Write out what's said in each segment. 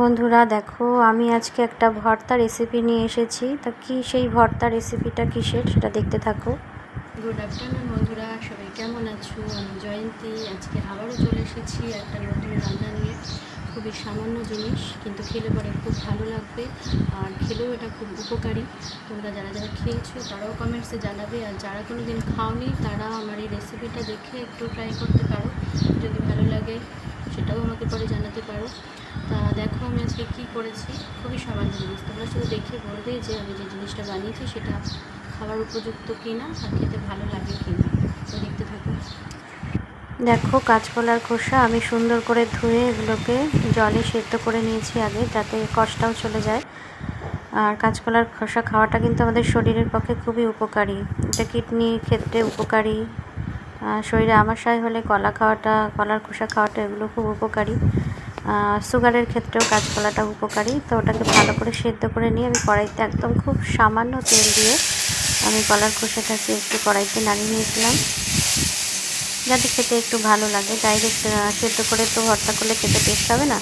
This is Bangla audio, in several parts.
বন্ধুরা দেখো, আমি আজকে একটা ভর্তা রেসিপি নিয়ে এসেছি। তা কি সেই ভর্তা রেসিপিটা কিসের সেটা দেখতে থাকো। গুড আফটারনুন বন্ধুরা, সবাই কেমন আছো? আমি জয়ন্তী। আজকে আবারও চলে এসেছি একটা নতুন রান্না নিয়ে। খুবই সামান্য জিনিস, কিন্তু খেলে পরে খুব ভালো লাগবে। আর খেলেও এটা খুব উপকারী। তোমরা যারা যারা খেয়েছো, তারাও কমেন্টসে জানাবে। আর যারা কোনো দিন খাওনি, তারা আমার এই রেসিপিটা দেখে একটু ট্রাই করতে পারো। যদি ভালো লাগে, সেটাও আমাকে পরে জানাতে পারো। আজকে কী করেছি, খুবই সামান্য জিনিস। তোমরা শুধু দেখে বলবে যে আমি যে জিনিসটা বানিয়েছি সেটা খাবার উপযুক্ত কিনা আর খেতে ভালো লাগে কিনা। তো দেখতে থাকো। দেখো, কাঁচকলার খোসা আমি সুন্দর করে ধুয়ে এগুলোকে জলে সেদ্ধ করে নিয়েছি আগে, যাতে কষ্টটাও চলে যায়। আর কাঁচকলার খোসা খাওয়াটা কিন্তু আমাদের শরীরের পক্ষে খুবই উপকারী। এটা কিডনির ক্ষেত্রে উপকারী। শরীরে আমাশয় হলে কলা খাওয়াটা, কলার খোসা খাওয়াটা এগুলো খুব উপকারী। সুগারের ক্ষেত্রেও কাঁচকলাটা উপকারী। তো ওটাকে ভালো করে সেদ্ধ করে নিয়ে আমি কড়াইতে একদম খুব সামান্য তেল দিয়ে আমি কলার খোসাটাকে একটু কড়াইতে নাড়িয়ে নিয়েছিলাম। যাতে খেতে একটু ভালো লাগে। ডাইরেক্ট সেদ্ধ করে তো ভর্তা করলে খেতে টেস্ট হবে না।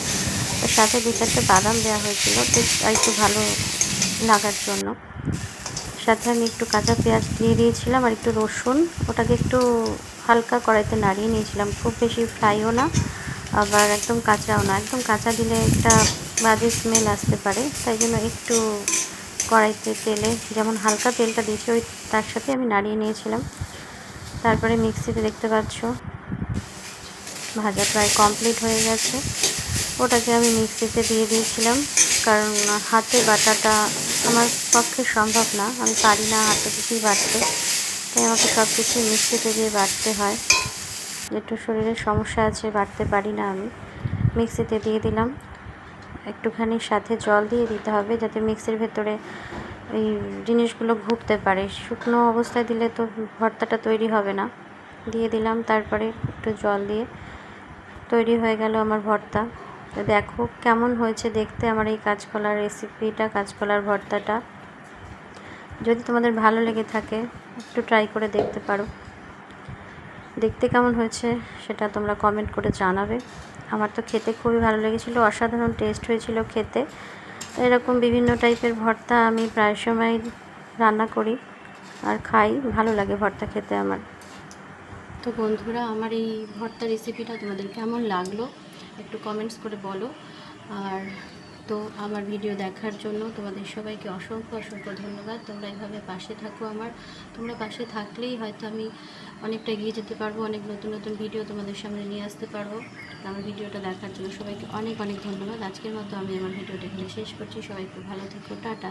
তো সাথে দু চারটে বাদাম দেওয়া হয়েছিল। টেস্ট একটু ভালো লাগার জন্য। সাথে আমি একটু কাঁচা পেঁয়াজ দিয়ে দিয়েছিলাম আর একটু রসুন। ওটাকে একটু হালকা কড়াইতে নাড়িয়ে নিয়েছিলাম। খুব বেশি ফ্রাইও না। আবার একদম কাঁচাও না। একদম কাঁচা দিলে একটা বাজে স্মেল আসতে পারে। তাই জন্য একটু কড়াইতে তেলে, যেমন হালকা তেলটা দিয়েছি, ওই তার সাথে আমি নাড়িয়ে নিয়েছিলাম। তারপরে মিক্সিতে দেখতে পাচ্ছ, ভাজা প্রায় কমপ্লিট হয়ে গেছে। ওটাকে আমি মিক্সিতে দিয়ে দিয়েছিলাম, কারণ হাতে বাটাটা আমার পক্ষে সম্ভব না। আমি পারি না হাতে কিছুই বাটতে। তাই আমাকে সব কিছুই মিক্সিতে দিয়ে বাটতে হয়। একটু শরীরের সমস্যা আছে, বাড়তে পারি না আমি। মিক্সিতে দিয়ে দিলাম। একটুখানি সাথে জল দিয়ে দিতে হবে যাতে মিক্সির ভেতরে এই জিনিসগুলো ঘুরতে পারে। শুকনো অবস্থায় দিলে তো ভর্তাটা তৈরি হবে না। দিয়ে দিলাম, তারপরে একটু জল দিয়ে তৈরি হয়ে গেল আমার ভর্তা। তো দেখো কেমন হয়েছে দেখতে আমার এই কাঁচকলার রেসিপিটা কাঁচকলার ভর্তাটা। যদি তোমাদের ভালো লেগে থাকে, একটু ট্রাই করে দেখতে পারো। দেখতে কেমন হয়েছে সেটা তোমরা কমেন্ট করে জানাবে। আমার তো খেতে খুবই ভালো লেগেছিলো, অসাধারণ টেস্ট হয়েছিল খেতে। এরকম বিভিন্ন টাইপের ভর্তা আমি প্রায় সময় রান্না করি আর খাই, ভালো লাগে ভর্তা খেতে আমার। তো বন্ধুরা, আমার এই ভর্তা রেসিপিটা তোমাদের কেমন লাগল একটু কমেন্টস করে বলো। আর তো আমার ভিডিও দেখার জন্য তোমাদের সবাইকে অসংখ্য অসংখ্য ধন্যবাদ। তোমরা এভাবে পাশে থাকো আমার। তোমরা পাশে থাকলেই হয়তো আমি অনেকটা এগিয়ে যেতে পারব, অনেক নতুন নতুন ভিডিও তোমাদের সামনে নিয়ে আসতে পারব। আমার ভিডিওটা দেখার জন্য সবাইকে অনেক অনেক ধন্যবাদ। আজকের মতো আমি আমার ভিডিওটা এখানে শেষ করছি। সবাই ভালো থেকো। টাটা।